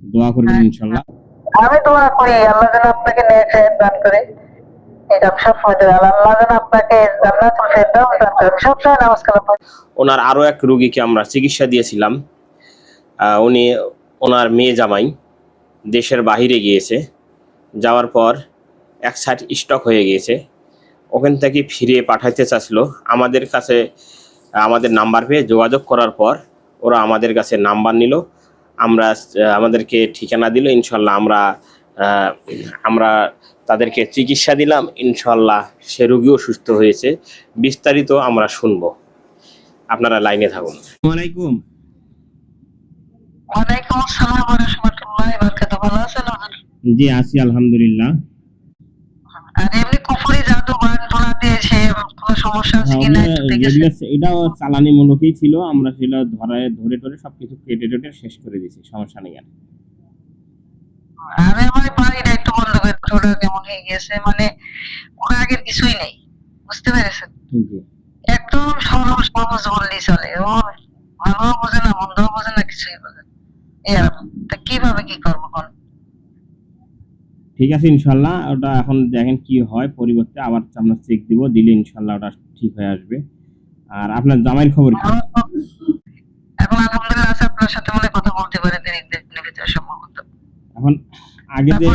দোয়া করবেন ইনশাল্লাহ আমি দোয়া করি আল্লাহ যেন আপনাকে নেক দান করে। ওনার আরও এক রুগীকে আমরা চিকিৎসা দিয়েছিলাম। উনি ওনার মেয়ে জামাই দেশের বাহিরে গিয়েছে। যাওয়ার পর এক সাইড স্টক হয়ে গিয়েছে। ওখান থেকে ফিরিয়ে পাঠাইতে চাচ্ছিল। আমাদের কাছে আমাদের নাম্বার পেয়ে যোগাযোগ করার পর ওরা আমাদের কাছে নাম্বার নিল। আমরা আমাদেরকে ঠিকানা দিল ইনশাল্লাহ আমরা আমরা তাদেরকে চিকিৎসা দিলাম ইনশাল্লাহ সে রুগীও সুস্থ হয়েছে। বিস্তারিত আমরা শুনব। আপনারা লাইনে থাকুন। ওয়ালাইকুম। ওয়ালাইকুম আসসালাম ওয়া রাহমাতুল্লাহি ওয়া বারাকাতুহু। ভালো আছেন জি আছি আলহামদুলিল্লাহ। আর এমনি কুফরি সে কোনো সমস্যা আছে হ্যাঁ, কিনা একটু দেখে এটাও চালানি মূলকই ছিল আমরা সেটা ধরে ধরে ধরে সবকিছু কেটে টেটে শেষ করে দিছি সমস্যা নেই আর। আমি আমার বাড়িটা একটু বন্ধ করে ছোট কেমন হয়ে গেছে মানে ওর কিছুই নেই বুঝতে পেরেছেন? একদম সরল সহজ বললেই চলে ও ভালো বোঝে না মন্দ বোঝে না কিছুই বোঝে তা কীভাবে কি করব? ঠিক আছে ইনশাল্লাহ ওটা এখন দেখেন কি হয় পরিবর্তে আবার আমরা চেক দিব দিলে ইনশাল্লাহ ওটা ঠিক হয়ে আসবে। আর আপনার জামাইয়ের খবর কি? এখন আলহামদুলিল্লাহ আপনার সাথে মনে কথা বলতে পারে দিন একদিনের ভিতরে সম্ভবত এখন আগে যে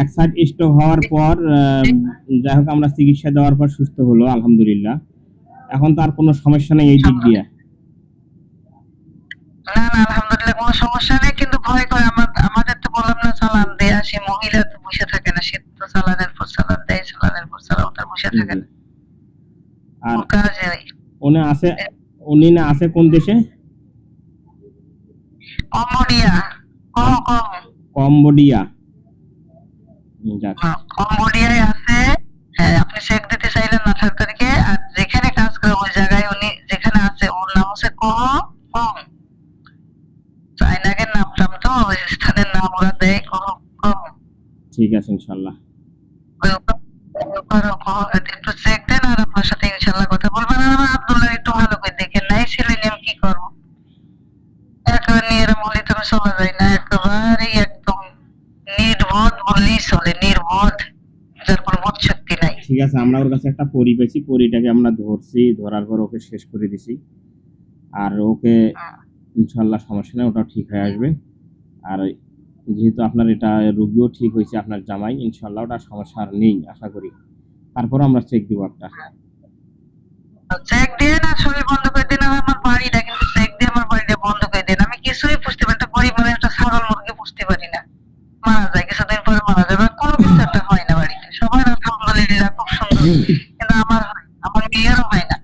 এক সাইড স্ট্রোক হওয়ার পর যাই হোক আমরা চিকিৎসা দেওয়ার পর সুস্থ হলো আলহামদুলিল্লাহ। এখন তার কোনো সমস্যা নেই এই দিক দিয়ে। না না আলহামদুলিল্লাহ কোনো সমস্যা নেই কিন্তু ভয় করে আমার আমাদের তো বললাম না চালান দেয়া সে মহিলা তো বসে থাকে না সে তো চালানের পর চালান দেয় চালানের পর চালান তার বসে থাকে না আর ওর কাজে ওই উনি আছে উনি না আছে কোন দেশে? কম্বোডিয়া। কম কম। কম্বোডিয়া। হ্যাঁ, কম্বোডিয়ায় আছে। হ্যাঁ আপনি চেক দিতে চাইলেন আঠারো তারিখে। আর যেখানে কাজ করে ওই জায়গায় উনি যেখানে আছে ওর নাম হচ্ছে কহ কম। চাইনাকের নাম টাম তো ওই স্থানের নাম ওরা দেয় কহ কম। ঠিক আছে ইনশাল্লাহ। একটু চেক দেন আর আপনার সাথে ইনশাল্লাহ কথা বলবেন আর আমার আব্দুল্লাহ একটু ভালো করে দেখেন নাই ছেলে নিয়ে আমি কি করব একেবারে নিয়ে এরম হলে তো আমি চলে যাই না একেবারেই একদম নির্বোধ বললেই চলে নির্বোধ। যার কোনো বোধ শক্তি নাই। ঠিক আছে আমরা ওর কাছে একটা পরি পেয়েছি পরিটাকে আমরা ধরছি ধরার পর ওকে শেষ করে দিছি। আর ওকে ইনশাল্লাহ সমস্যা নেই ওটাও ঠিক হয়ে আসবে। আর যেহেতু আপনার এটা রোগীও ঠিক হয়েছে আপনার জামাই ইনশাল্লাহ ওটা সমস্যা আর নেই আশা করি। তারপর আমরা চেক দিব একটা। চেক দিয়ে কিন্তু আমার আমার মেয়েরও হয় না।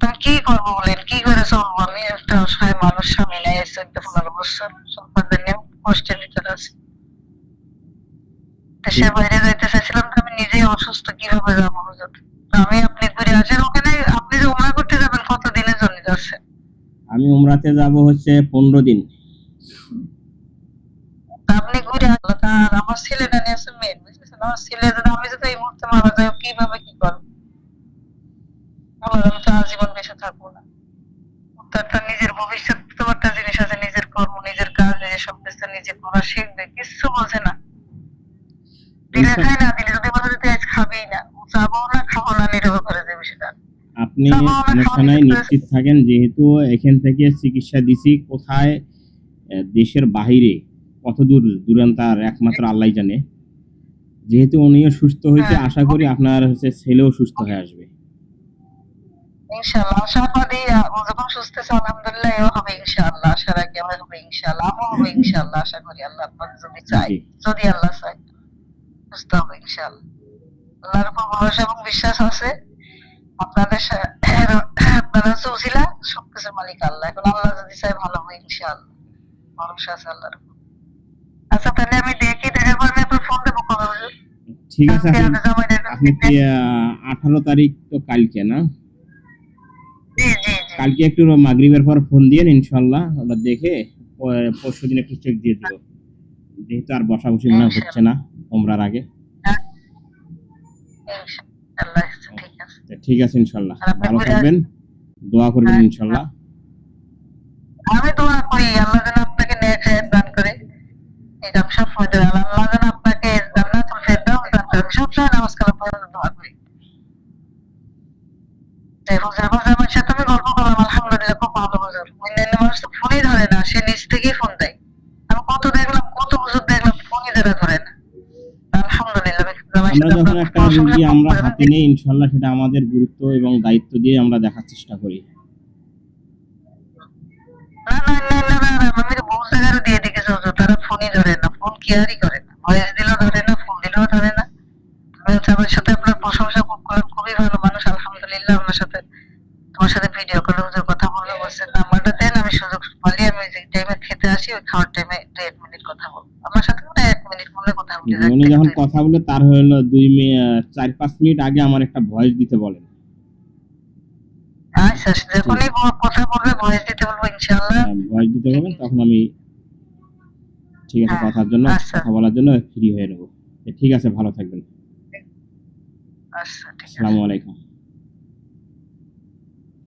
তুমি কি করব বলেন? কি করে চলবো? আমি একটা অসহায় মানুষ স্বামী নাই চোদ্দ পনেরো বছর সম্পাদন নিয়ে কষ্টের ভিতরে আছি। দেশের বাইরে যাইতে চাইছিলাম তো আমি নিজেই অসুস্থ কীভাবে যাব হুজুর তো আমি আপনি ঘুরে আসেন ওখানে আপনি যে উমরা করতে যাবেন কত দিনের জন্য যাচ্ছে আমি উমরাতে যাব হচ্ছে পনেরো দিন। তা আপনি ঘুরে আমার ছেলেটা নিয়ে আসে মেন বুঝতেছেন? আমার ছেলে যদি আমি যদি এই মুহূর্তে মারা যাই কীভাবে কি করব? বলো, আমি তো আজীবন বেঁচে থাকব না। তো নিজের ভবিষ্যৎ তো একটা জিনিস আছে নিজের কর্ম নিজের কাজ নিজের সব নিজে করা শিখবে কিচ্ছু বোঝে না। দিলে খাই না দিলে যদি বলে যদি আজ খাবেই না যাব না খাব না নির্ভর করে সেটা আপনি নিশ্চিত থাকেন যেহেতু এখান থেকে চিকিৎসা দিছি কোথায় দেশের বাহিরে। কত দূর দূরান্তার একমাত্র আল্লাহ জানে। যেহেতু উনিও সুস্থ হয়েছে হ্যাঁ। আশা করি আপনার হচ্ছে ছেলেও সুস্থ হয়ে আসবে। ইনশাআল্লাহ আশা করি যখন সুস্থ আছে আলহামদুলিল্লাহ এও হবে ইনশাআল্লাহ। আশা রাখি আমার হবে ইনশাআল্লাহ আমও হবে ইনশাআল্লাহ আশা করি আল্লাহ পাক যদি চাই যদি আল্লাহ চাই সুস্থ হবে ইনশাআল্লাহ। আল্লাহর উপর ভরসা এবং বিশ্বাস আছে। আপনাদের আপনারা হচ্ছে উসিলা সবকিছুর মালিক আল্লাহ। এখন আল্লাহ যদি চাই ভালো হবে ইনশাআল্লাহ। ভরসা আছে আল্লাহর উপর। আচ্ছা তাহলে আমি দেখি দেখার পর আমি আপনার ফোন দেবো কবে ঠিক আছে আপনি কি আঠারো তারিখ তো কালকে না? কালকে একটু মাগরিবের পর ফোন দিয়ে ইনশাল্লাহ ওটা দেখে পরশু দিন একটু চেক দিয়ে দেবো। যেহেতু আর বসা বসি মনে হচ্ছে না ওমরার আগে। ঠিক আছে। তো ঠিক আছে ইনশাল্লাহ ভালো থাকবেন দোয়া করবেন হ্যাঁ। ইনশাল্লাহ আমি দোয়া করি আল্লাহ এটা আল্লাহ যেন আপনাকে ফেরদাউস দান নামাজ কালাম পড়ার গল্প করলাম আলহামদুলিল্লাহ খুব ভালো হুজুর অন্যান্য মানুষ তো ফোনই ধরে না সে নিজ থেকেই ফোন দেয়। আমি কত দেখলাম কত হুজুর দেখলাম ফোনই ধরে না। আমরা যখন একটা রোগী আমরা হাতে নিয়ে ইনশাল্লাহ সেটা আমাদের গুরুত্ব এবং দায়িত্ব দিয়ে আমরা দেখার চেষ্টা করি। না না না না আমি তো বহু দিয়ে ফোনই ধরে না ফোন কেয়ারই করে না। ভয়েস দিলেও ধরে না ফোন দিলেও ধরে না। আমার সাথে আপনার প্রশংসা খুব করলাম খুবই ভালো মানুষ আলহামদুলিল্লাহ আপনার সাথে। তোমার সাথে ভিডিও কলে হুজুর কথা বলবে বলছেন নাম্বারটা দেন আমি সুযোগ পালি আমি যে টাইমে খেতে আসি ওই খাওয়ার টাইমে দু এক মিনিট কথা বলব। আপনার সাথে মনে এক মিনিট মনে হয় কথা বলি উনি যখন কথা বলে তার হলো দুই মিনিট চার পাঁচ মিনিট আগে আমার একটা ভয়েস দিতে বলেন। আচ্ছা যখনই কথা বলবে ভয়েস দিতে বলব ইনশাআল্লাহ। ভয়েস দিতে বলবেন তখন আমি ঠিক আছে হ্যাঁ, কথার জন্য আচ্ছা। কথা বলার জন্য ফ্রি হয়ে নেব। ঠিক আছে ভালো থাকবেন। আচ্ছা আসসালামু আলাইকুম।